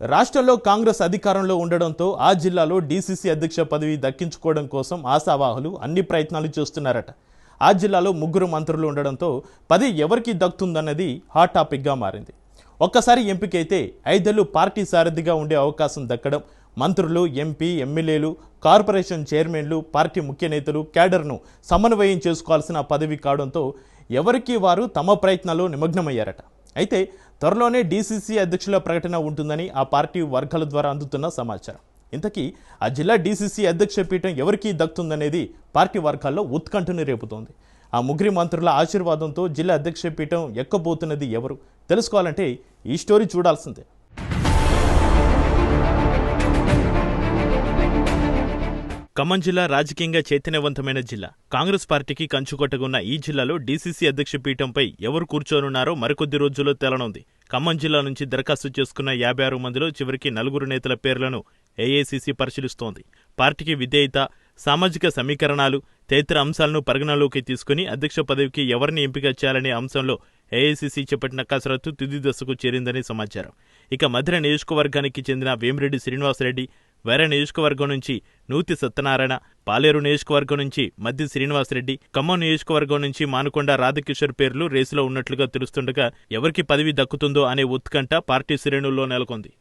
రాష్ట్రంలో కాంగ్రెస్ అధికారంలో ఉండడంతో ఆ జిల్లాలో డీసీసీ అధ్యక్ష పదవి దక్కించుకోవడం కోసం ఆశావాహులు అన్ని ప్రయత్నాలు చేస్తున్నారట. ఆ జిల్లాలో ముగ్గురు మంత్రులు ఉండడంతో పది ఎవరికి దక్కుతుందన్నది హాట్ టాపిక్గా మారింది. ఒక్కసారి ఎంపికైతే ఐదేళ్ళు పార్టీ సారథిగా ఉండే అవకాశం దక్కడం మంత్రులు ఎంపీ ఎమ్మెల్యేలు కార్పొరేషన్ చైర్మన్లు పార్టీ ముఖ్య నేతలు క్యాడర్ను సమన్వయం చేసుకోవాల్సిన పదవి కావడంతో ఎవరికి వారు తమ ప్రయత్నాల్లో నిమగ్నమయ్యారట. అయితే త్వరలోనే డీసీసీ అధ్యక్షుల ప్రకటన ఉంటుందని ఆ పార్టీ వర్గాల ద్వారా అందుతున్న సమాచారం. ఇంతకీ ఆ జిల్లా డీసీసీ అధ్యక్ష పీఠం ఎవరికి దక్కుతుందనేది పార్టీ వర్గాల్లో ఉత్కంఠను రేపుతోంది. ఆ ముగ్గురి మంత్రుల ఆశీర్వాదంతో జిల్లా అధ్యక్ష పీఠం ఎక్కబోతున్నది ఎవరు? తెలుసుకోవాలంటే ఈ స్టోరీ చూడాల్సిందే. ఖమ్మం జిల్లా రాజకీయంగా చైతన్యవంతమైన జిల్లా. కాంగ్రెస్ పార్టీకి కంచుకొట్టగున్న ఈ జిల్లాలో డీసీసీ అధ్యక్ష పీఠంపై ఎవరు కూర్చోనున్నారో మరికొద్ది రోజుల్లో తేలనుంది. ఖమ్మం జిల్లా నుంచి దరఖాస్తు చేసుకున్న యాభై ఆరు మందిలో చివరికి నలుగురు నేతల పేర్లను ఏఐసీసీ పరిశీలిస్తోంది. పార్టీకి విధేయత సామాజిక సమీకరణాలు తదితర అంశాలను పరిగణలోకి తీసుకుని అధ్యక్ష పదవికి ఎవరిని ఎంపిక చేయాలనే అంశంలో ఏఐసీసీ చేపట్టిన కసరత్తు తుది దశకు చేరిందని సమాచారం. ఇక మధుర నియోజకవర్గానికి చెందిన వేమిరెడ్డి శ్రీనివాసరెడ్డి వేరే నియోజకవర్గం నుంచి నూతి సత్యనారాయణ పాలేరు నియోజకవర్గం నుంచి మద్ది శ్రీనివాసరెడ్డి ఖమ్మం నియోజకవర్గం నుంచి మానుకొండ రాధకిషోర్ పేర్లు రేసులో ఉన్నట్లుగా తెలుస్తుండగా ఎవరికి పదవి దక్కుతుందో అనే ఉత్కంఠ పార్టీ శ్రేణుల్లో నెలకొంది.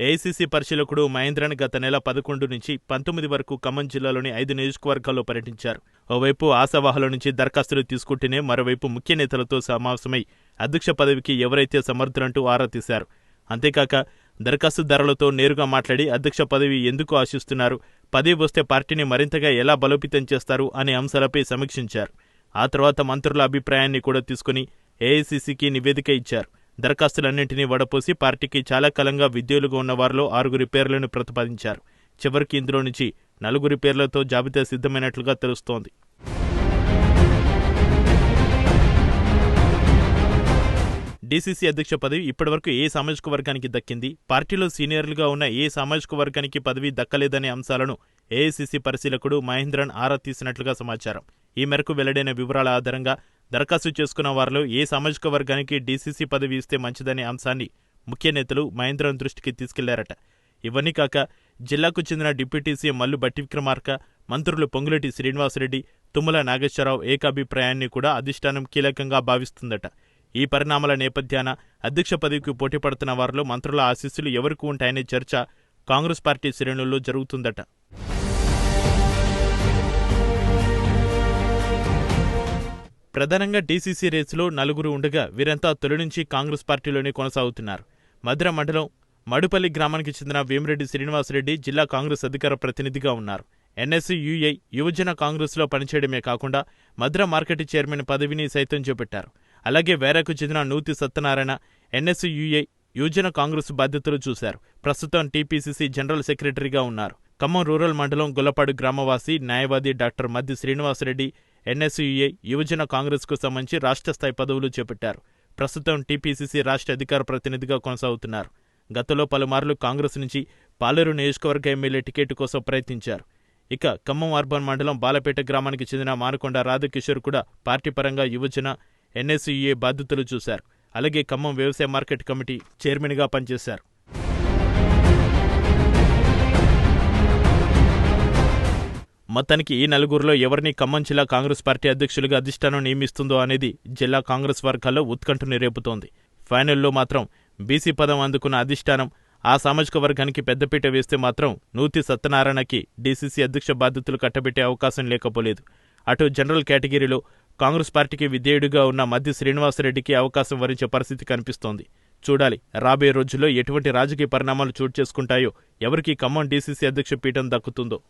ఏఐసీసీ పరిశీలకుడు మహేంద్రన్ గత నెల పదకొండు నుంచి పంతొమ్మిది వరకు ఖమ్మం జిల్లాలోని ఐదు నియోజకవర్గాల్లో పర్యటించారు. ఓవైపు ఆశావాహుల నుంచి దరఖాస్తులు తీసుకుంటేనే మరోవైపు ముఖ్య నేతలతో సమావేశమై అధ్యక్ష పదవికి ఎవరైతే సమర్థులంటూ ఆరా తీశారు. అంతేకాక దరఖాస్తుదారులతో నేరుగా మాట్లాడి అధ్యక్ష పదవి ఎందుకు ఆశిస్తున్నారు? పదవి వస్తే పార్టీని మరింతగా ఎలా బలోపేతం చేస్తారు అనే అంశాలపై సమీక్షించారు. ఆ తర్వాత మంత్రుల అభిప్రాయాన్ని కూడా తీసుకుని ఏఐసీసీకి నివేదిక ఇచ్చారు. దరఖాస్తులన్నింటినీ వడపోసి పార్టీకి చాలా కాలంగా విద్యులుగా ఉన్న వారిలో ఆరుగురి పేర్లను ప్రతిపాదించారు. చివరికి ఇందులో నుంచి నలుగురి పేర్లతో జాబితా సిద్ధమైనట్లుగా తెలుస్తోంది. డీసీసీ అధ్యక్ష పదవి ఇప్పటివరకు ఏ సామాజిక వర్గానికి దక్కింది? పార్టీలో సీనియర్లుగా ఉన్న ఏ సామాజిక వర్గానికి పదవి దక్కలేదనే అంశాలను ఏఐసీసీ పరిశీలకుడు మహేంద్రన్ ఆరా తీసినట్లుగా సమాచారం. ఈ మేరకు వెల్లడైన వివరాల ఆధారంగా దరఖాస్తు చేసుకున్న వారిలో ఏ సామాజిక వర్గానికి డీసీసీ పదవి ఇస్తే మంచిదనే అంశాన్ని ముఖ్య నేతలు మహేంద్రం దృష్టికి తీసుకెళ్ళారట. ఇవన్నీ కాక జిల్లాకు చెందిన డిప్యూటీ సీఎం మల్లు బట్టి విక్రమార్క మంత్రులు పొంగులటి శ్రీనివాసరెడ్డి తుమ్మల నాగేశ్వరరావు ఏకాభిప్రాయాన్ని కూడా అధిష్టానం కీలకంగా భావిస్తుందట. ఈ పరిణామాల నేపథ్యాన అధ్యక్ష పదవికి పోటీ పడుతున్న వారిలో మంత్రుల ఆశీస్సులు ఎవరికి ఉంటాయనే చర్చ కాంగ్రెస్ పార్టీ శ్రేణుల్లో జరుగుతుందట. ప్రధానంగా డీసీసీ రేసులో నలుగురు ఉండగా వీరంతా తొలి నుంచి కాంగ్రెస్ పార్టీలోనే కొనసాగుతున్నారు. మధుర మండలం మడుపల్లి గ్రామానికి చెందిన వేమిరెడ్డి శ్రీనివాసరెడ్డి జిల్లా కాంగ్రెస్ అధికార ప్రతినిధిగా ఉన్నారు. ఎన్ఎస్యుఐ యువజన కాంగ్రెస్లో పనిచేయడమే కాకుండా మధుర మార్కెట్ చైర్మన్ పదవిని సైతం చేపట్టారు. అలాగే వేరకు చెందిన నూతి సత్యనారాయణ ఎన్ఎస్సీ యుఐ యువజన కాంగ్రెస్ బాధ్యతలు చూశారు. ప్రస్తుతం టీపీసీసీ జనరల్ సెక్రటరీగా ఉన్నారు. ఖమ్మం రూరల్ మండలం గొల్లపాడు గ్రామవాసి న్యాయవాది డాక్టర్ మద్ది శ్రీనివాసరెడ్డి ఎన్ఎస్యుఏ యువజన కాంగ్రెస్కు సంబంధించి రాష్ట్ర స్థాయి పదవులు చేపట్టారు. ప్రస్తుతం టీపీసీసీ రాష్ట్ర అధికార ప్రతినిధిగా కొనసాగుతున్నారు. గతంలో పలుమార్లు కాంగ్రెస్ నుంచి పాలేరు నియోజకవర్గ ఎమ్మెల్యే టికెట్ కోసం ప్రయత్నించారు. ఇక ఖమ్మం అర్బన్ మండలం బాలపేట గ్రామానికి చెందిన మానకొండ రాధకిషోర్ కూడా పార్టీ పరంగా యువజన ఎన్ఎస్యుఏ బాధ్యతలు చూశారు. అలాగే ఖమ్మం వ్యవసాయ మార్కెట్ కమిటీ చైర్మన్గా పనిచేశారు. మొత్తానికి ఈ నలుగురిలో ఎవరిని ఖమ్మం జిల్లా కాంగ్రెస్ పార్టీ అధ్యక్షులుగా అధిష్టానం నియమిస్తుందో అనేది జిల్లా కాంగ్రెస్ వర్గాల్లో ఉత్కంఠను రేపుతోంది. ఫైనల్లో మాత్రం బీసీ పదం అందుకున్న అధిష్టానం ఆ సామాజిక వర్గానికి పెద్దపీట వేస్తే మాత్రం నూతి సత్యనారాయణకి డీసీసీ అధ్యక్ష బాధ్యతలు కట్టబెట్టే అవకాశం లేకపోలేదు. అటు జనరల్ కేటగిరీలో కాంగ్రెస్ పార్టీకి విధేయుడిగా ఉన్న మధ్య శ్రీనివాసరెడ్డికి అవకాశం వరించే పరిస్థితి కనిపిస్తోంది. చూడాలి రాబోయే రోజుల్లో ఎటువంటి రాజకీయ పరిణామాలు చోటు చేసుకుంటాయో ఎవరికి ఖమ్మం డీసీసీ అధ్యక్ష పీఠం దక్కుతుందో.